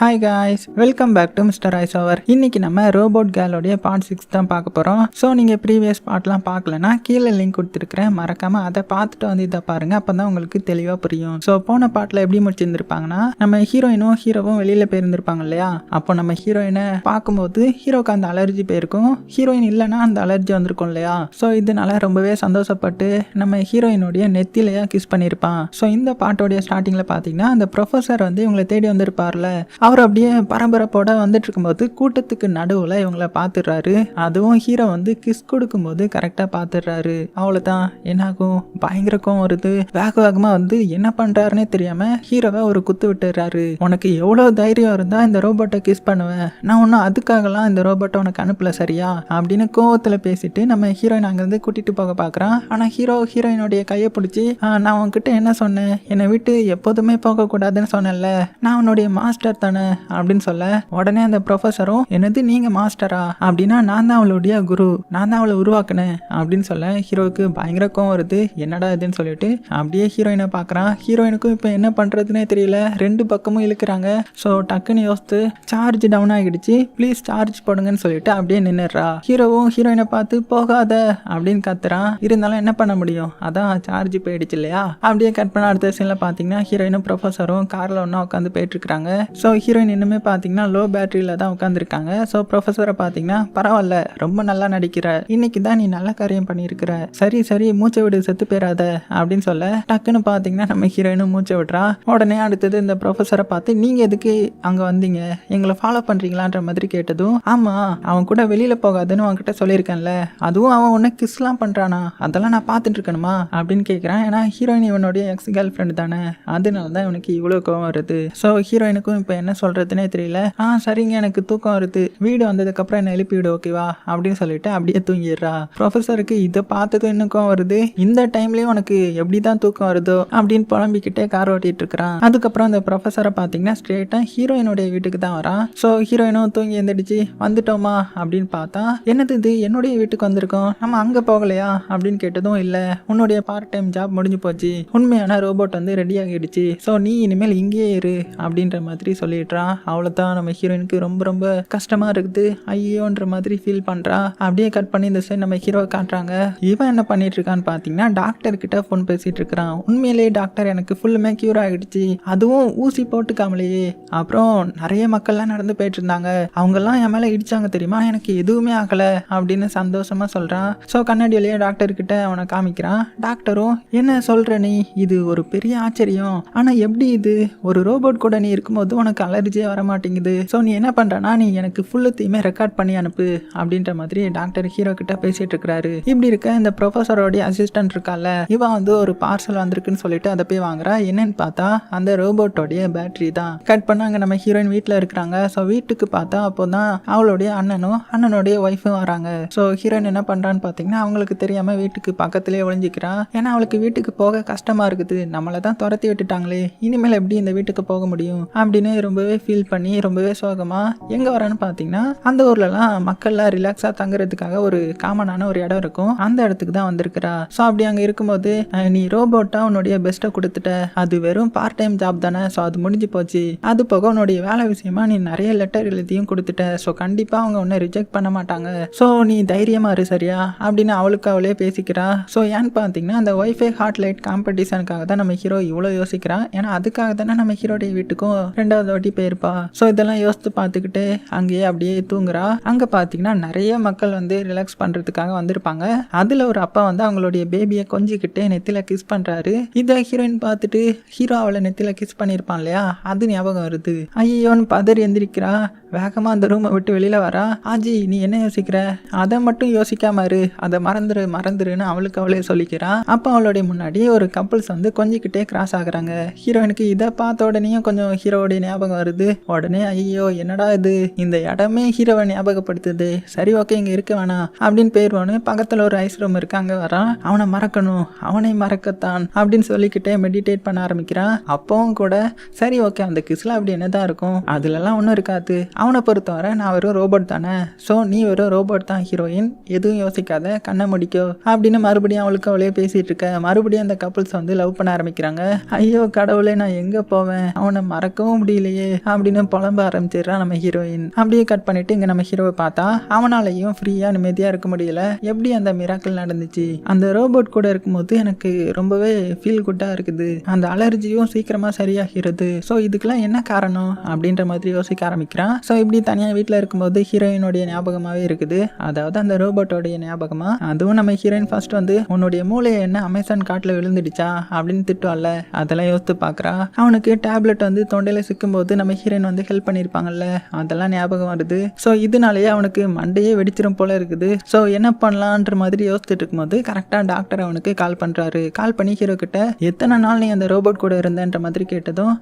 Hi guys welcome back to Mr ice over இன்னைக்கு நம்ம robot கேலோடைய part six தான் பார்க்க போகிறோம் ஸோ நீங்கள் ப்ரீவியஸ் பார்ட்லாம் பார்க்கலனா கீழே லிங்க் கொடுத்துருக்குறேன். மறக்காமல் அதை பார்த்துட்டு வந்து இதை பாருங்கள் அப்போ தான் உங்களுக்கு தெளிவாக புரியும். ஸோ போன பாட்டில் எப்படி முடிச்சிருந்துருப்பாங்கன்னா நம்ம ஹீரோயினும் ஹீரோவும் வெளியில் போயிருந்திருப்பாங்க இல்லையா? அப்போ நம்ம ஹீரோயினை பார்க்கும்போது ஹீரோக்கு அந்த அலர்ஜி போயிருக்கும். ஹீரோயின் இல்லைன்னா அந்த அலர்ஜி வந்திருக்கும் இல்லையா? ஸோ இதனால ரொம்பவே சந்தோஷப்பட்டு நம்ம ஹீரோயினுடைய நெத்திலையாக கிஸ் பண்ணியிருப்பான் ஸோ இந்த பாட்டோடைய ஸ்டார்டிங்கில் பார்த்தீங்கன்னா அந்த ப்ரொஃபஸர் வந்து இவங்களை தேடி வந்திருப்பார்ல. அவர் அப்படியே பரபரப்போட வந்துட்டு இருக்கும்போது கூட்டத்துக்கு நடுவில் இவங்கள பார்த்துடுறாரு அதுவும் ஹீரோ வந்து கிஸ் கொடுக்கும்போது கரெக்டாக பார்த்துடுறாரு அவ்வளோதான் என்னாகும்? பயங்கர கோவம் வருது. வேக வேகமாக வந்து என்ன பண்ணுறாருன்னே தெரியாமல் ஹீரோவை ஒரு குத்து விட்டுறாரு உனக்கு எவ்வளோ தைரியம் இருந்தால் இந்த ரோபோட்டை கிஸ் பண்ணுவேன் நான் ஒன்றும் அதுக்காகலாம் இந்த ரோபோட்டை உனக்கு அனுப்பல சரியா? அப்படின்னு கோவத்தில் பேசிட்டு நம்ம ஹீரோயின் அங்கேருந்து கூட்டிகிட்டு போக பார்க்குறான் ஆனால் ஹீரோ ஹீரோயினுடைய கையை பிடிச்சி நான் உன்கிட்ட என்ன சொன்னேன்? என்னை விட்டு எப்போதுமே போகக்கூடாதுன்னு சொன்னேன்ல. நான் உன்னுடைய மாஸ்டர் தானே. அப்படின்னு சொல்ல உடனே அந்த ப்ரொஃபஸரும் என்னது நீங்கள் மாஸ்டரா அப்படின்னா நான் தான் அவளுடைய குரு நான் தான் அவளை உருவாக்குனேன் அப்படின்னு சொல்ல ஹீரோவுக்கு பயங்கர கோவம் வருது. என்னடா இதுன்னு சொல்லிட்டு அப்படியே ஹீரோயினை பார்க்குறான். ஹீரோயினுக்கும் இப்போ என்ன பண்ணுறதுனே தெரியல. ரெண்டு பக்கமும் இழுக்கிறாங்க. ஸோ டக்குன்னு யோசித்து சார்ஜ் டவுன் ஆகிடுச்சு ப்ளீஸ் சார்ஜ் போடுங்கன்னு சொல்லிட்டு அப்படியே நின்றுடுறா ஹீரோவும் ஹீரோயினை பார்த்து போகாத அப்படின்னு கத்துறான். இருந்தாலும் என்ன பண்ண முடியும்? அதான் சார்ஜ் போயிடுச்சு இல்லையா? அப்படியே கட் பண்ண அடுத்த சீனில் பார்த்தீங்கன்னா ஹீரோயினும் ப்ரொஃபஸரும் காரில் ஒன்றா உட்காந்து போயிட்டுருக்காங்க ஸோ ஹீரோயின் இன்னுமே பார்த்தீங்கன்னா லோ பேட்டரியில் தான் உட்காந்துருக்காங்க ஸோ ப்ரொஃபஸரை பார்த்தீங்கன்னா பரவாயில்ல ரொம்ப நல்லா நடிக்கிற. இன்னைக்கு தான் நீ நல்ல காரியம் பண்ணியிருக்கிற. சரி சரி மூச்சை விடு செத்து போயிடாத அப்படின்னு சொல்ல டக்குன்னு பார்த்தீங்கன்னா நம்ம ஹீரோயினும் மூச்சை விட்றா. உடனே அடுத்தது இந்த ப்ரொஃபஸரை பார்த்து நீங்கள் எதுக்கு அங்கே வந்தீங்க? எங்களை ஃபாலோ பண்ணுறீங்களான்ற மாதிரி கேட்டதும் ஆமாம் அவன் கூட வெளியில் போகாதுன்னு அவன்கிட்ட சொல்லியிருக்கேன்ல. அதுவும் அவன் உன்னை கிஸ்லாம் பண்ணுறானா அதெல்லாம் நான் பார்த்துட்டு இருக்கணுமா? அப்படின்னு கேட்குறான் ஏன்னா ஹீரோயின் இவனுடைய எக்ஸ் கேர்ள் ஃப்ரெண்டு தானே. அதனால தான் இவனுக்கு இவ்வளோ கோவம் வருது. ஸோ ஹீரோயினுக்கும் இப்போ என்ன சொல்கிறதுனே தெரியல. ஆ சரிங்க எனக்கு தூக்கம் வருது. வீடு வந்ததுக்கப்புறம் என்னை எழுப்பி விடு ஓகேவா அப்படின்னு சொல்லிட்டு அப்படியே தூங்கிடுறா. ப்ரொஃபஸருக்கு இதை பார்த்ததும் இன்னும் வருது? இந்த டைம்லேயும் உனக்கு எப்படி தான் தூக்கம் வருதோ? அப்படின்னு புலம்பிக்கிட்டே கார் ஓட்டிட்டு இருக்கிறான். அதுக்கப்புறம் அந்த ப்ரொஃபஸரை பார்த்தீங்கன்னா ஸ்ட்ரெயிட்டாக ஹீரோயினுடைய வீட்டுக்கு தான் வரான். ஸோ ஹீரோயினும் தூங்கி எந்திரிச்சு வந்துட்டோமா? அப்படின்னு பார்த்தா என்னது இது? என்னுடைய வீட்டுக்கு வந்திருக்கோம். நம்ம அங்கே போகலையா? அப்படின்னு கேட்டதும் இல்லை. உன்னுடைய பார்ட் டைம் ஜாப் முடிஞ்சு போச்சு. உண்மையான ரோபோட் வந்து ரெடி ஆகிடுச்சு. ஸோ நீ இனிமேல் இங்கேயே இரு. அப்படின்ற மாதிரி சொல்லிடுறான் அவ்வளோதான் நம்ம ஹீரோயினுக்கு ரொம்ப ரொம்ப கஷ்டமாக இருக்குது. ஐயோன்ற மாதிரி ஃபீல் பண்ணுறா அப்படியே கட் பண்ணி இந்த சைடு நம்ம ஹீரோ காட்டுறாங்க. இவன் என்ன பண்ணிட்டு இருக்கான்னு பார்த்தீங்கன்னா டாக்டர் கிட்ட ஃபோன் பேசிட்டு இருக்கிறான். உண்மையிலேயே டாக்டர் எனக்கு ஃபுல்லுமே க்யூர் ஆகிடுச்சு. அதுவும் ஊசி போட்டுக்காமலேயே அப்புறம் நிறைய மக்கள்லாம் நடந்து போயிட்டு இருந்தாங்க. அவங்கெல்லாம் என் மேலே இடிச்சாங்க தெரியுமா? எனக்கு எதுவுமே ஆகலை அப்படின்னு சந்தோஷமா சொல்கிறான் ஸோ கண்ணாடி வழியா டாக்டர் கிட்ட அவனை காமிக்கிறான். டாக்டரும் என்ன சொல்ற நீ? இது ஒரு பெரிய ஆச்சரியம். ஆனால் எப்படி இது? ஒரு ரோபோட் கூட நீ இருக்கும்போது உனக்கு அலர்ஜியே வர மாட்டேங்குது ஸோ நீ என்ன பண்ணுறனா நீ எனக்கு ஃபுல்லுத்தையுமே ரெக்கார்ட் பண்ணி அனுப்பு அப்படின்ற மாதிரி டாக்டர் ஹீரோ கிட்ட பேசிட்டு இருக்கிறாரு. இப்படி இருக்க இந்த ப்ரொஃபஸரோடைய அசிஸ்டன்ட் இருக்கால இவன் வந்து ஒரு பார்சல் வந்திருக்குன்னு சொல்லிட்டு அதை போய் வாங்குறா. என்னன்னு பார்த்தா அந்த ரோபோட்டோடைய பேட்டரி தான். கட் பண்ணாங்க நம்ம ஹீரோயின் வீட்டில் இருக்கிறாங்க. ஸோ வீட்டுக்கு பார்த்தா அப்போ தான் அவளுடைய அண்ணனும் அண்ணனுடைய ஒய்ஃபும் வராங்க. ஸோ ஹீரோயின் என்ன பண்ணுறான்னு பார்த்தீங்கன்னா அவங்களுக்கு தெரியாமல் வீட்டுக்கு பக்கத்துலேயே ஒழிஞ்சிக்கிறா ஏன்னா அவளுக்கு வீட்டுக்கு போக கஷ்டமாக இருக்குது. நம்மளை தான் துரத்தி விட்டுட்டாங்களே. இனிமேல் எப்படி இந்த வீட்டுக்கு போக முடியும்? அப்படின்னு ரொம்பவே ஃபீல் பண்ணி ரொம்பவே சோகமாக எங்கே வரேன்னு பார்த்தீங்கன்னா அந்த ஊர்லலாம் மக்கள்லாம் ரிலாக்ஸாக தங்குறதுக்காக ஒரு காமனான ஒரு இடம் இருக்கும். அந்த இடத்துக்கு தான் வந்திருக்கிறா. ஸோ அப்படி அங்கே இருக்கும்போது நீ ரோபோட்டாக உன்னுடைய பெஸ்ட்டை கொடுத்துட்ட. அது வெறும் பார்ட் டைம் ஜாப் தானே. ஸோ அது முடிஞ்சு போச்சு. அது போக உன்னுடைய வேலை விஷயமா நீ நிறைய லெட்டர் எழுதியும் கொடுத்துட்ட. ஸோ கண்டிப்பாக அவங்க உன்னை ரிஜெக்ட் பண்ண மாட்டாங்க. ஸோ நீ தைரியமாக இரு சரியா? அப்படின்னு அவளுக்கு அவளே பேசிக்கிறா. ஸோ ஏன்னு பார்த்தீங்கன்னா அந்த ஒய்ஃபை ஹாட் லைட் காம்படிஷனுக்காக தான் நம்ம ஹீரோ இவ்வளோ யோசிக்கிறான் ஏன்னா அதுக்காக தானே நம்ம ஹீரோடைய வீட்டுக்கும் ரெண்டாவது வாட்டி போயிருப்பா. ஸோ இதெல்லாம் யோசித்து பார்த்துக்கிட்டு அங்கேயே அப்படியே தூங்குறா. அங்கே பார்த்தீங்கன்னா நிறைய மக்கள் வந்து ரிலாக்ஸ் பண்ணுறதுக்காக வந்திருப்பாங்க. அதில் ஒரு அப்பா வந்து அவங்களுடைய பேபியை கொஞ்சிக்கிட்டு நெத்தில கிஸ் பண்ணுறாரு இதை ஹீரோயின் பார்த்துட்டு ஹீரோ அவளை நெத்தில கிஸ் பண்ணியிருப்பான் இல்லையா? அது ஞாபகம் வருது. ஐயோன்னு பதறி எந்திரிக்கிறா. வேகமாக அந்த ரூமை விட்டு வெளியில் வரா? ஆஜி நீ என்ன யோசிக்கிற? அதை மட்டும் யோசிக்காம இரு. அதை மறந்துரு மறந்துருன்னு அவளுக்கு அவளே சொல்லிக்கிறான் அப்போ அவளுடைய முன்னாடி ஒரு கப்புள்ஸ் வந்து கொஞ்சிக்கிட்டே கிராஸ் ஆகுறாங்க. ஹீரோயினுக்கு இதை பார்த்த உடனேயும் கொஞ்சம் ஹீரோவுடைய ஞாபகம் வருது. உடனே ஐயோ என்னடா இது? இந்த இடமே ஹீரோவை ஞாபகப்படுத்துது. சரி ஓகே இங்கே இருக்க வேணாம். அப்படின்னு போயிடுவானு பக்கத்தில் ஒரு ஐஸ் ரூம் இருக்கு அங்கே வரான் அவனை மறக்கணும். அவனை மறக்கத்தான் அப்படின்னு சொல்லிக்கிட்டே மெடிடேட் பண்ண ஆரம்பிக்கிறான் அப்பவும் கூட சரி ஓகே அந்த கிஸ்ல அப்படி என்னதான் இருக்கும்? அதுலலாம் ஒன்றும் இருக்காது. அவனை பொறுத்தவரை நான் வெறும் ரோபோட் தானே. ஸோ நீ வெறும் ரோபோட் தான் ஹீரோயின் எதுவும் யோசிக்காத. கண்ணை முடிக்கோ. அப்படின்னு மறுபடியும் அவளுக்கு அவளே பேசிட்டு இருக்க. மறுபடியும் அந்த கப்புள்ஸ் வந்து லவ் பண்ண ஆரம்பிக்கிறாங்க. ஐயோ கடவுளே நான் எங்கே போவேன்? அவனை மறக்கவும் முடியலையே. அப்படின்னு புலம்ப ஆரம்பிச்சிடுறான் நம்ம ஹீரோயின் அப்படியே கட் பண்ணிட்டு இங்கே நம்ம ஹீரோவை பார்த்தா அவனாலையும் ஃப்ரீயாக நிம்மதியாக இருக்க முடியல. எப்படி அந்த மிராக்கள் நடந்துச்சு? அந்த ரோபோட் கூட இருக்கும்போது எனக்கு ரொம்பவே ஃபீல் குட்டாக இருக்குது. அந்த அலர்ஜியும் சீக்கிரமாக சரியாகிறது. ஸோ இதுக்கெல்லாம் என்ன காரணம்? அப்படின்ற மாதிரி யோசிக்க ஆரம்பிக்கிறான் ஸோ இப்படி தனியாக வீட்டில் இருக்கும்போது ஹீரோயினுடைய ஞாபகமாகவே இருக்குது. அதாவது அந்த ரோபோட்டோடைய ஞாபகமாக அதுவும் நம்ம ஹீரோயின் ஃபர்ஸ்ட் வந்து உன்னுடைய மூளையை என்ன அமேசான் காட்டில் விழுந்துடுச்சா? அப்படின்னு திட்டுவாள்ல. அதெல்லாம் யோசித்து பார்க்குறா. அவனுக்கு டேப்லெட் வந்து தொண்டையில் சிக்கும்போது நம்ம ஹீரோயின் வந்து ஹெல்ப் பண்ணியிருப்பாங்கல்ல. அதெல்லாம் ஞாபகம் வருது. ஸோ இதனாலேயே அவனுக்கு மண்டையே வெடிச்சிரும் போல இருக்குது. ஸோ என்ன பண்ணலான்ற மாதிரி யோசிச்சுட்டு இருக்கும்போது கரெக்டாக டாக்டர் அவனுக்கு கால் பண்ணுறாரு கால் பண்ணி ஹீரோ கிட்ட எத்தனை நாள் நீ அந்த ரோபோட் கூட இருந்தன்ற மாதிரி கேட்டதும்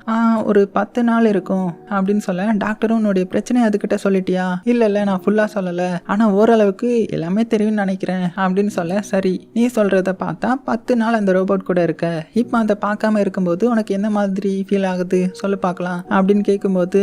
ஒரு பத்து நாள் இருக்கும். அப்படின்னு சொல்ல டாக்டரும் உன்னுடைய பிரச்சனையை அதுக்கிட்ட சொல்லிட்டியா? இல்லை இல்லை நான் ஃபுல்லாக சொல்லலை. ஆனால் ஓரளவுக்கு எல்லாமே தெரியும்னு நினைக்கிறேன் அப்படின்னு சொல்ல சரி நீ சொல்கிறத பார்த்தா பத்து நாள் அந்த ரோபோட் கூட இருக்க. இப்போ அதை பார்க்காம இருக்கும்போது உனக்கு என்ன மாதிரி ஃபீல் ஆகுது? சொல்லு பார்க்கலாம். அப்படின்னு கேட்கும்போது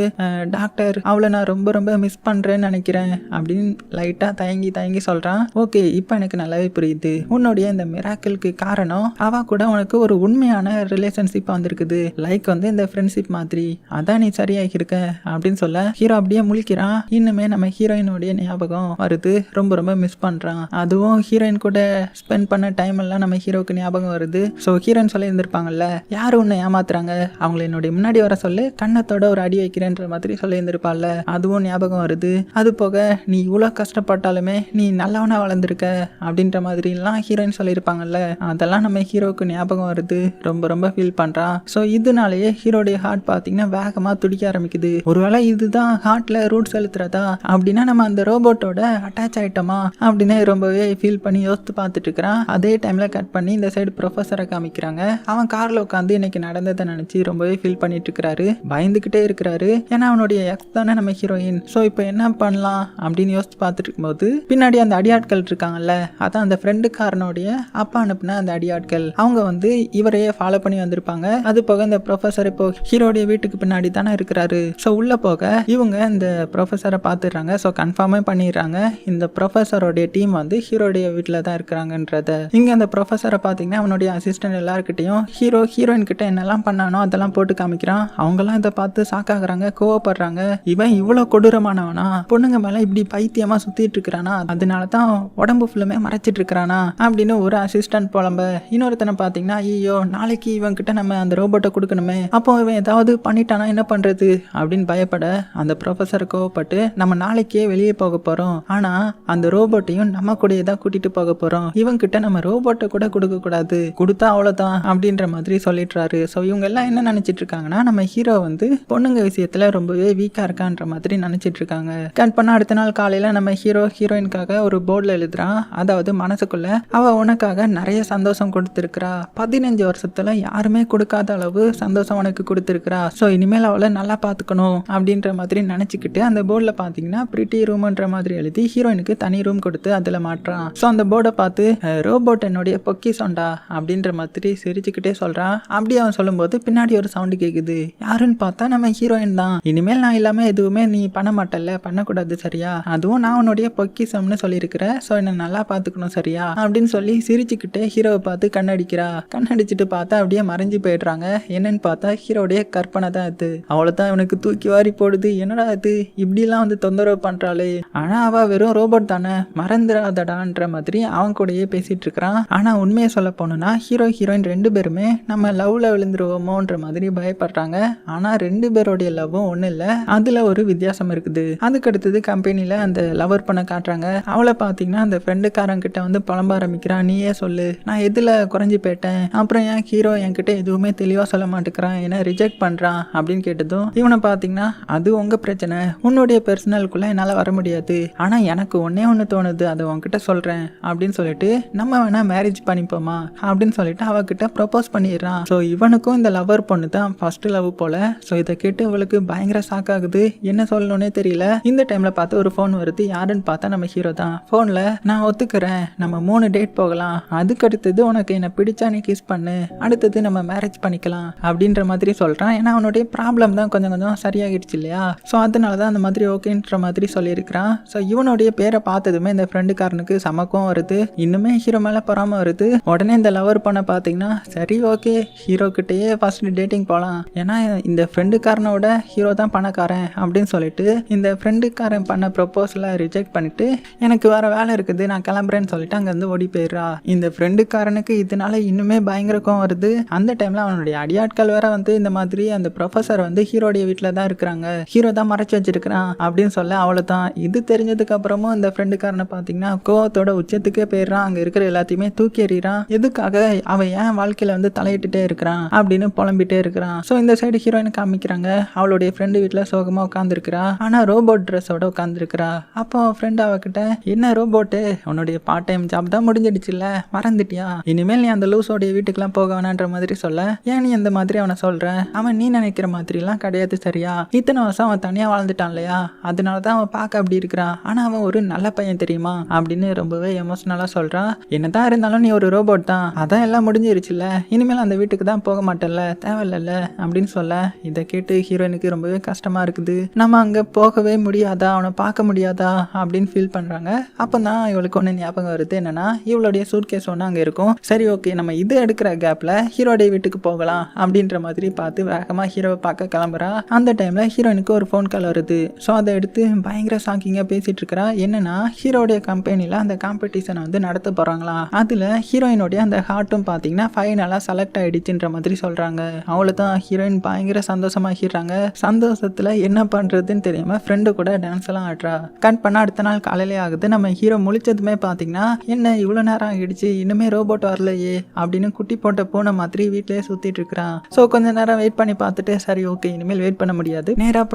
டாக்டர் அவளை நான் ரொம்ப ரொம்ப மிஸ் பண்ணுறேன்னு நினைக்கிறேன். அப்படின்னு லைட்டாக தயங்கி தயங்கி சொல்கிறான் ஓகே இப்போ எனக்கு நல்லாவே புரியுது. உன்னுடைய இந்த மிராக்கிளுக்கு காரணம் அவ கூட உனக்கு ஒரு உண்மையான ரிலேஷன்ஷிப் வந்திருக்குது. லைக் வந்து இந்த ஃப்ரெண்ட்ஷிப் மாதிரி. அதான் நீ சரியாகி இருக்க அப்படின்னு சொல்ல ஹீரோ அப்படியே முழிக்கிறான் இன்னுமே நம்ம ஹீரோயினுடைய ஞாபகம் வருது. ரொம்ப ரொம்ப மிஸ் பண்ணுறான் அதுவும் ஹீரோயின் கூட ஸ்பெண்ட் பண்ண டைம் எல்லாம் நம்ம ஹீரோக்கு ஞாபகம் வருது. ஸோ ஹீரோயின் சொல்லி இருந்திருப்பாங்கல்ல யார் உன்னை ஏமாத்துறாங்க? அவங்கள என்னுடைய முன்னாடி வர சொல்லு. கண்ணத்தோட ஒரு அடி வைக்கிறேன்ற மாதிரி சொல்லி இருந்திருப்பாள்ல அதுவும் ஞாபகம் வருது. அது போக நீ இவ்வளோ கஷ்டப்பட்டாலுமே நீ நல்லவனா வளர்ந்துருக்க அப்படின்ற மாதிரிலாம் ஹீரோயின் சொல்லியிருப்பாங்கல்ல. அதெல்லாம் நம்ம ஹீரோவுக்கு ஞாபகம் வருது. ரொம்ப ரொம்ப ஃபீல் பண்ணுறான் ஸோ இதனாலேயே ஹீரோடைய ஹார்ட் பார்த்தீங்கன்னா வேகமாக துடிக்க ஆரம்பிக்குது. ஒருவேளை இதுதான் ஹார்ட்டில் ரூட் செலுத்துறதா? அப்படின்னா நம்ம அந்த ரோபோட்டோட அட்டாச் ஆயிட்டோமா? அப்படின்னு ரொம்பவே ஃபீல் பண்ணி யோசித்து பார்த்துட்டு இருக்கிறான். அதே டைமில் கட் பண்ணி இந்த சைடு ப்ரொஃபஸரை காமிக்கிறாங்க. அவன் காரில் உட்காந்து இன்னைக்கு நடந்ததை நினச்சி ரொம்பவே ஃபீல் பண்ணிட்டு இருக்கிறாரு. பயந்துக்கிட்டே இருக்கிறாரு. ஏன்னா அவனுடைய எக்ஸ் தானே நம்ம ஹீரோயின் ஸோ இப்போ என்ன பண்ணலாம்? அப்படின்னு யோசித்து பார்த்துட்டு இருக்கும்போது பின்னாடி அந்த அடியாட்கள் இருக்காங்கல்ல அதான் அந்த ஃப்ரெண்டுக்காரனுடைய அப்பா அனுப்புன அந்த அடியாட்கள். அவங்க வந்து இவரையே ஃபாலோ பண்ணி வந்திருப்பாங்க. அது போக இந்த ப்ரொஃபஸர் இப்போ ஹீரோடைய வீட்டுக்கு பின்னாடி தானே இருக்கிறாரு. ஸோ உள்ள போக இவங்க இந்த ப்ரொஃபஸரை பார்த்துடுறாங்க. ஸோ கன்ஃபார்மே பண்ணிடுறாங்க. இந்த ப்ரொஃபஸரோடைய டீம் வந்து ஹீரோடைய வீட்டில் தான் இருக்கிறாங்கன்றத. இங்கே அந்த ப்ரொஃபஸரை பார்த்தீங்கன்னா அவனுடைய அசிஸ்டன்ட் எல்லாருக்கிட்டையும் ஹீரோ ஹீரோயின் கிட்ட என்னெல்லாம் பண்ணானோ அதெல்லாம் போட்டு காமிக்கிறான். அவங்கெல்லாம் இதை பார்த்து சாக்காகிறாங்க கோவப்படுறாங்க. இவன் இவ்வளோ கொடூரமானவனா? பொண்ணுங்க மேலே இப்படி பைத்தியமாக சுற்றிட்டு இருக்கிறானா? அதனால தான் உடம்பு ஃபுல்லுமே மறைச்சிட்டு இருக்கிறானா? அப்படின்னு ஒரு அசிஸ்டன்ட் புலம்ப. இன்னொருத்தனை பார்த்தீங்கன்னா ஐயோ நாளைக்கு இவன் கிட்ட நம்ம அந்த ரோபோட்டை கொடுக்கணுமே. அப்போ இவன் ஏதாவது பண்ணிட்டானா என்ன பண்ணுறது அப்படின்னு பயப்பட அந்த ப்ரொ ப்ரொஃபஸர் கோவப்பட்டு நம்ம நாளைக்கே வெளியே போக போறோம். ஆனா அந்த ரோபோட்டையும் நம்ம கூடயே தான் கூட்டிட்டு போக போறோம். இவன் கிட்ட நம்ம ரோபோட்டை கூட கொடுக்க கூடாது. கொடுத்தா அவ்வளோதான் அப்படின்ற மாதிரி சொல்லிடுறாரு. ஸோ இவங்க எல்லாம் என்ன நினைச்சிட்டு இருக்காங்கன்னா நம்ம ஹீரோ வந்து பொண்ணுங்க விஷயத்துல ரொம்பவே வீக்கா இருக்கான்ற மாதிரி நினைச்சிட்டு இருக்காங்க கட் பண்ண அடுத்த நாள் காலையில நம்ம ஹீரோ ஹீரோயினுக்காக ஒரு போர்டில் எழுதுறான். அதாவது மனசுக்குள்ள அவ உனக்காக நிறைய சந்தோஷம் கொடுத்துருக்குறா. பதினஞ்சு வருஷத்துல யாருமே கொடுக்காத அளவு சந்தோஷம் உனக்கு கொடுத்துருக்குறா. ஸோ இனிமேல் அவளை நல்லா பார்த்துக்கணும் அப்படின்ற மாதிரி நினச்சிக்கிட்டு அந்த போர்டில் பார்த்தீங்கன்னா பிரிட்டி ரூம்ன்ற மாதிரி எழுதி ஹீரோயினுக்கு தனி ரூம் கொடுத்து அதில் மாட்டுறான். ஸோ அந்த போர்டை பார்த்து ரோபோட் என்னுடைய பொக்கி சொண்டா அப்படின்ற மாதிரி சிரிச்சுக்கிட்டே சொல்கிறான் அப்படி அவன் சொல்லும்போது பின்னாடி ஒரு சவுண்டு கேட்குது யாருன்னு பார்த்தா நம்ம ஹீரோயின் தான். இனிமேல் நான் இல்லாமல் எதுவுமே நீ பண்ண மாட்டல்ல பண்ணக்கூடாது சரியா? அதுவும் நான் உன்னுடைய பொக்கிசம்னு சொல்லியிருக்கிறேன் ஸோ என்னை நல்லா பார்த்துக்கணும் சரியா? அப்படின்னு சொல்லி சிரிச்சுக்கிட்டே ஹீரோவை பார்த்து கண்ணடிக்கிறா. கண்ணடிச்சிட்டு பார்த்தா அப்படியே மறைஞ்சு போயிடுறாங்க. என்னன்னு பார்த்தா ஹீரோடைய கற்பனை தான் அது அவ்வளோதான் இவனுக்கு தூக்கி வாரி போடுது. என்னடா இது இப்படிலாம் வந்து தொந்தரவு பண்ணுறாளே ஆனால் அவள் வெறும் ரோபோட் தானே. மறந்துடாதடான்ற மாதிரி அவன் கூடயே பேசிகிட்டு இருக்கிறான். ஆனால் உண்மையை சொல்ல போனோன்னா ஹீரோ ஹீரோயின் ரெண்டு பேருமே நம்ம லவ்வில் விழுந்துருவோமோன்ற மாதிரி பயப்படுறாங்க. ஆனால் ரெண்டு பேருடைய லவ்வும் ஒன்றும் இல்லை. அதில் ஒரு வித்தியாசம் இருக்குது. அதுக்கு அடுத்தது கம்பெனியில் அந்த லவர் பண்ண காட்டுறாங்க. அவளை பார்த்தீங்கன்னா அந்த ஃப்ரெண்டுக்காரங்கிட்ட வந்து புலம்ப ஆரம்பிக்கிறான் நீயே சொல்லு. நான் எதில் குறைஞ்சி போயிட்டேன்? அப்புறம் ஏன் ஹீரோ என்கிட்ட எதுவுமே தெளிவாக சொல்ல மாட்டேங்கிறான்? என்ன ரிஜெக்ட் பண்ணுறான் அப்படின்னு கேட்டதும் இவனை பார்த்தீங்கன்னா அது உங்கள் பிரச்சனை. உன்னுடைய பர்சனலுக்குள்ளே என்னால் வர முடியாது. ஆனால் எனக்கு ஒன்றே ஒன்று தோணுது. அதை உன்கிட்ட சொல்கிறேன் அப்படின்னு சொல்லிட்டு நம்ம வேணால் மேரேஜ் பண்ணிப்போமா? அப்படின்னு சொல்லிட்டு அவகிட்ட ப்ரப்போஸ் பண்ணிடுறான். ஸோ இவனுக்கும் இந்த லவர் பொண்ணு தான் ஃபர்ஸ்ட் லவ் போல. ஸோ இதை கேட்டு இவளுக்கு பயங்கர ஷாக் ஆகுது. என்ன சொல்லணும்னே தெரியல. இந்த டைமில் பார்த்து ஒரு ஃபோன் வருது. யாருன்னு பார்த்தா நம்ம ஹீரோ தான். ஃபோனில் நான் ஒத்துக்கிறேன். நம்ம மூணு டேட் போகலாம். அதுக்கு அடுத்தது உனக்கு என்னை பிடிச்சா நீ கிஸ் பண்ணு. அடுத்தது நம்ம மேரேஜ் பண்ணிக்கலாம். அப்படின்ற மாதிரி சொல்கிறான் ஏன்னா அவனுடைய ப்ராப்ளம் தான் கொஞ்சம் கொஞ்சம் சரியாகிடுச்சு இல்லையா? ஸோ அதனால தான் அந்த மாதிரி ஓகேன்ற மாதிரி சொல்லியிருக்கிறான். ஸோ இவனுடைய பேரை பார்த்ததுமே இந்த ஃப்ரெண்டுக்காரனுக்கு சமக்கம் வருது. இன்னுமே ஹீரோ மேலே பொறாமல் வருது. உடனே இந்த லவர் பண்ண பார்த்தீங்கன்னா சரி ஓகே ஹீரோ கிட்டேயே ஃபர்ஸ்ட் டேட்டிங் போகலாம் ஏன்னா இந்த ஃப்ரெண்டுக்காரனோட ஹீரோ தான் பணக்காரன் அப்படின்னு சொல்லிட்டு இந்த ஃப்ரெண்டுக்காரன் பண்ண ப்ரொப்போசலை ரிஜெக்ட் பண்ணிட்டு எனக்கு வேற வேலை இருக்குது நான் கிளம்புறேன்னு சொல்லிட்டு அங்கேருந்து ஓடி போயிடுறா. இந்த ஃப்ரெண்டுக்காரனுக்கு இதனால இன்னுமே பயங்கர கோவம் வருது. அந்த டைம்ல அவனுடைய அடியாட்கள் வேற வந்து இந்த மாதிரி அந்த ப்ரொஃபஸர் வந்து ஹீரோடைய வீட்டில் தான் இருக்கிறாங்க. ஹீரோ தான் மறைச்சி வச்சிருக்கிறான் அப்படின்னு சொல்ல அவ்வளோ தான் இது தெரிஞ்சதுக்கு அப்புறமும் இந்த ஃப்ரெண்டுக்காரனை பார்த்தீங்கன்னா கோவத்தோட உச்சத்துக்கே போயிடுறான். அங்கே இருக்கிற எல்லாத்தையுமே தூக்கி எறிகிறான். எதுக்காக அவன் ஏன் வாழ்க்கையில் வந்து தலையிட்டுட்டே இருக்கிறான் அப்படின்னு புலம்பிட்டே இருக்கிறான். ஸோ இந்த சைடு ஹீரோயின் காமிக்கிறாங்க. அவளுடைய ஃப்ரெண்டு வீட்டில் சோகமாக உட்காந்துருக்கிறா ஆனால் ரோபோட் ட்ரெஸ்ஸோட உட்காந்துருக்கிறா அப்போ ஃப்ரெண்ட் அவகிட்ட என்ன ரோபோட்டு உன்னுடைய பார்ட் டைம் ஜாப் தான் முடிஞ்சிடுச்சுல்ல. மறந்துட்டியா? இனிமேல் நீ அந்த லூஸோடைய வீட்டுக்கெல்லாம் போக வேணான்ற மாதிரி சொல்ல. ஏன் நீ இந்த மாதிரி அவனை சொல்கிறேன் அவன் நீ நினைக்கிற மாதிரிலாம் கிடையாது சரியா? இத்தனை வருஷம் அவன் தனியாக வாழ்ந்துட்டான் இல்லையா? அதனால தான் அவன் பார்க்க அப்படி இருக்கிறான். ஆனால் அவன் ஒரு நல்ல பையன் தெரியுமா? அப்படின்னு ரொம்பவே எமோஷ்னலாக சொல்கிறான் என்னதான் இருந்தாலும் நீ ஒரு ரோபோட் தான். அதான் எல்லாம் முடிஞ்சிருச்சுல்ல. இனிமேல் அந்த வீட்டுக்கு தான் போக மாட்டேன்ல தேவையில்லைல்ல. அப்படின்னு சொல்ல இதை கேட்டு ஹீரோயினுக்கு ரொம்பவே கஷ்டமாக இருக்குது. நம்ம அங்கே போகவே முடியாதா? அவனை பார்க்க முடியாதா? அப்படின்னு ஃபீல் பண்ணுறாங்க அப்போ தான் இவளுக்கு ஒன்று ஞாபகம் வருது. என்னன்னா இவளுடைய சூட் கேஸ் ஒன்று அங்கே இருக்கும். சரி ஓகே நம்ம இது எடுக்கிற கேப்பில் ஹீரோடைய வீட்டுக்கு போகலாம். அப்படின்ற மாதிரி பார்த்து வேகமாக ஹீரோவை பார்க்க கிளம்புறா. அந்த டைமில் ஹீரோயினுக்கு ஒரு ஃபோன் கால் வருது ஸோ அதை எடுத்து பயங்கர ஷாக்கிங்காக பேசிகிட்டு இருக்கிறா. என்னன்னா ஹீரோடைய கம்பெனியில் அந்த காம்படிஷனை வந்து நடத்த போகிறாங்களாம் அதில் ஹீரோயினுடைய அந்த ஹார்ட்டும் பார்த்தீங்கன்னா ஃபைனலாக செலக்ட் ஆகிடுச்சுன்ற மாதிரி சொல்கிறாங்க அவளை தான் ஹீரோயின் பயங்கர சந்தோஷமாகிடுறாங்க. சந்தோஷத்தில் என்ன பண்ணுறதுன்னு தெரியாமல் ஃப்ரெண்டு கூட டான்ஸ் எல்லாம் ஆடுறா. கட் பண்ண அடுத்த நாள் காலையிலே ஆகுது. நம்ம ஹீரோ முழிச்சதுமே பார்த்தீங்கன்னா என்ன இவ்வளோ நேரம் ஆகிடுச்சு? இன்னுமே ரோபோட் வரலையே அப்படின்னு குட்டி போட்ட பூனை மாதிரி வீட்டிலேயே சுற்றிட்டு இருக்கிறான். ஸோ கொஞ்ச நேரம் வெயிட் பண்ணி பார்த்துட்டு சரி ஓகே இனிமேல் வெயிட் பண்ண முடியாது. நேராக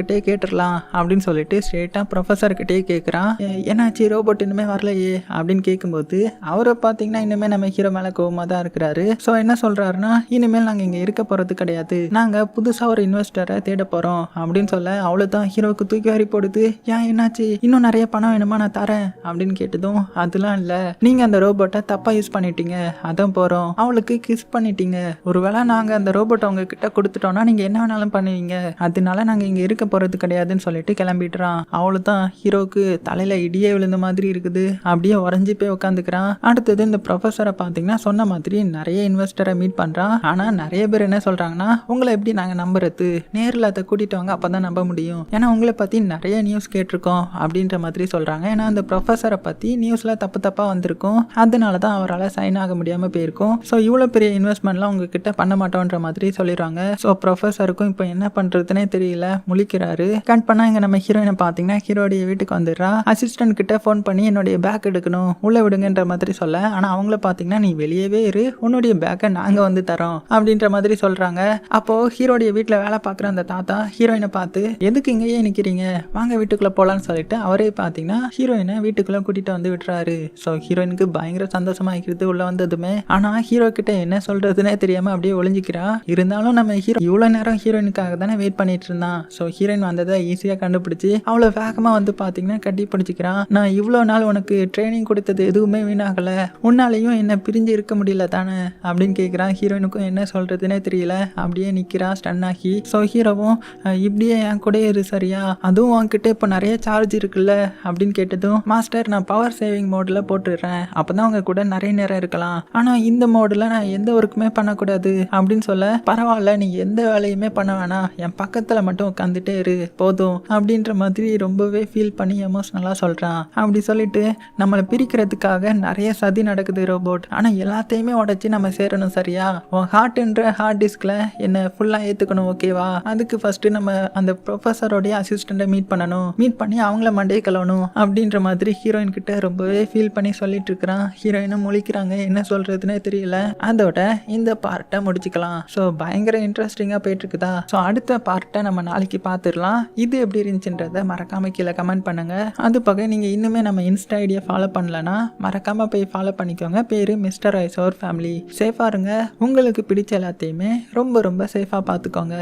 ப்ரொஃபஸர்கிட்டே கேட்டுடலாம் அப்படின்னு சொல்லிட்டு ஸ்ட்ரெயிட்டாக ப்ரொஃபஸர்கிட்டே கேட்குறான் என்னாச்சு? ரோபோட் இன்னுமே வரலையே அப்படின்னு கேட்கும்போது அவரை பார்த்தீங்கன்னா இன்னுமே நம்ம ஹீரோ மேலே கோவமாக தான் இருக்கிறாரு. ஸோ என்ன சொல்கிறாருன்னா இனிமேல் நாங்கள் இங்கே இருக்க போகிறது கிடையாது. நாங்கள் புதுசாக ஒரு இன்வெஸ்டரை தேட போகிறோம் அப்படின்னு சொல்ல அவ்வளோதான் ஹீரோவுக்கு தூக்கி வாரி போடுது. ஏன் என்னாச்சு? இன்னும் நிறைய பணம் வேணுமா? நான் தரேன் அப்படின்னு கேட்டதும் அதெல்லாம் இல்லை. நீங்கள் அந்த ரோபோட்டை தப்பாக யூஸ் பண்ணிட்டீங்க. அதான் போகிறோம் அவளுக்கு கிஸ் பண்ணிட்டீங்க. ஒருவேளை நாங்கள் அந்த ரோபோட்டை உங்ககிட்ட கொடுத்துட்டோம்னா நீங்கள் என்ன வேணாலும் பண்ணுவீங்க. அதனால நாங்கள் இங்கே இருக்க போகிறது கிடையாதுன்னு சொல்லிட்டு கிளம்பிடுறான். அவளு தான் ஹீரோவுக்கு தலையில் இடியே விழுந்த மாதிரி இருக்குது. அப்படியே உறைஞ்சி போய் உட்காந்துக்கிறான் அடுத்தது இந்த ப்ரொஃபஸரை பார்த்தீங்கன்னா சொன்ன மாதிரி நிறைய இன்வெஸ்டரை மீட் பண்ணுறான் ஆனால் நிறைய பேர் என்ன சொல்கிறாங்கன்னா உங்களை எப்படி நாங்கள் நம்புறது? நேரில் அதை கூட்டிட்டு வாங்க அப்போ தான் நம்ப முடியும். ஏன்னா உங்களை பற்றி நிறைய நியூஸ் கேட்டிருக்கோம் அப்படின்ற மாதிரி சொல்கிறாங்க ஏன்னா அந்த ப்ரொஃபஸரை பற்றி நியூஸில் தப்பு தப்பாக வந்திருக்கும். அதனால தான் அவரால் சைன் ஆக முடியாமல் போயிருக்கும். ஸோ இவ்வளோ பெரிய இன்வெஸ்ட்மெண்ட்லாம் உங்ககிட்ட பண்ண மாட்டோன்ற மாதிரி சொல்லிடுவாங்க ஸோ ப்ரொஃபஸருக்கும் இப்போ என்ன பண்ணுறதுனே தெரியல. இருக்கிறாரு கட் பண்ணால் இங்கே நம்ம ஹீரோயினை பார்த்தீங்கன்னா ஹீரோடைய வீட்டுக்கு வந்துடுறா. அசிஸ்டன்ட் கிட்ட ஃபோன் பண்ணி என்னுடைய பேக் எடுக்கணும். உள்ளே விடுங்கன்ற மாதிரி சொல்ல. ஆனால் அவங்கள பார்த்தீங்கன்னா நீ வெளியவே இரு. உன்னுடைய பேக்கை நாங்கள் வந்து தரோம். அப்படின்ற மாதிரி சொல்கிறாங்க அப்போது ஹீரோடைய வீட்டில் வேலை பார்க்குற அந்த தாத்தா ஹீரோயினை பார்த்து எதுக்கு இங்கேயே நிற்கிறீங்க வாங்க வீட்டுக்குள்ளே போகலான்னு சொல்லிட்டு அவரே பார்த்தீங்கன்னா ஹீரோயினை வீட்டுக்குள்ளே கூட்டிகிட்டு வந்து விட்டுறாரு. ஸோ ஹீரோயினுக்கு பயங்கர சந்தோஷமா இருக்கிறது உள்ள வந்ததுமே ஆனால் ஹீரோ கிட்ட என்ன சொல்றதுன்னே தெரியாமல் அப்படியே ஒளிஞ்சிக்கிறா. இருந்தாலும் நம்ம ஹீரோ இவ்வளோ நேரம் ஹீரோயினுக்காக தானே வெயிட் பண்ணிட்டு இருந்தான். ஸோ ஹீரோயின் வந்ததை ஈஸியாக கண்டுபிடிச்சி அவ்வளோ வேகமாக வந்து பார்த்தீங்கன்னா கட்டி பிடிச்சிக்கிறான். நான் இவ்வளோ நாள் உனக்கு ட்ரைனிங் கொடுத்தது எதுவுமே வீணாகலை. உன்னாலையும் என்ன பிரிஞ்சு இருக்க முடியல தானே? அப்படின்னு கேட்குறான் ஹீரோயினுக்கும் என்ன சொல்கிறதுனே தெரியல. அப்படியே நிற்கிறா ஸ்டன் ஆகி. ஸோ ஹீரோவும் இப்படியே என் கூட இரு சரியா? அதுவும் உன்கிட்ட இப்போ நிறைய சார்ஜ் இருக்குல்ல? அப்படின்னு கேட்டதும் மாஸ்டர் நான் பவர் சேவிங் மோடில் போட்டுடுறேன். அப்போ தான் உங்கள் கூட நிறைய நேரம் இருக்கலாம். ஆனால் இந்த மோடில் நான் எந்த ஒர்க்குமே பண்ணக்கூடாது. அப்படின்னு சொல்ல பரவாயில்ல நீ எந்த வேலையுமே பண்ண வேணாம். என் பக்கத்தில் மட்டும் உட்காந்துட்டு இரு போதும். அப்படின்ற மாதிரி ரொம்பவே ஃபீல் பண்ணி எமோஷ்னலாக சொல்கிறான் அப்படி சொல்லிட்டு நம்மளை பிரிக்கிறதுக்காக நிறைய சதி நடக்குது ரோபோட் ஆனால் எல்லாத்தையுமே உடச்சி நம்ம சேரணும் சரியா? உன் ஹார்ட்ன்ற ஹார்ட் டிஸ்கில் என்னை ஃபுல்லாக ஏற்றுக்கணும் ஓகேவா அதுக்கு ஃபஸ்ட்டு நம்ம அந்த ப்ரொஃபஸரோடைய அசிஸ்டண்ட்டை மீட் பண்ணணும். மீட் பண்ணி அவங்கள மண்டையை கலவணும் அப்படின்ற மாதிரி ஹீரோயின் கிட்ட ரொம்பவே ஃபீல் பண்ணி சொல்லிட்டு இருக்கிறான். ஹீரோயினும் முழிக்கிறாங்க. என்ன சொல்கிறதுனே தெரியல. அதோட இந்த பார்ட்டை முடிச்சுக்கலாம். ஸோ பயங்கர இன்ட்ரெஸ்டிங்காக போயிட்டு இருக்குதா? ஸோ அடுத்த பார்ட்டை நம்ம நாளைக்கு பார்த்துடலாம் இது எப்படி இருந்துச்சுன்றதை மறக்காமல் கீழே கமெண்ட் பண்ணுங்க. அது போக நீங்கள் இன்னுமே நம்ம இன்ஸ்டா ஐடியை ஃபாலோ பண்ணலன்னா மறக்காமல் போய் ஃபாலோ பண்ணிக்கோங்க. பேர் மிஸ்டர் ஐசோர் ஃபேமிலி சேஃபாக இருங்க. உங்களுக்கு பிடிச்ச எல்லாத்தையுமே ரொம்ப ரொம்ப சேஃபாக பார்த்துக்கோங்க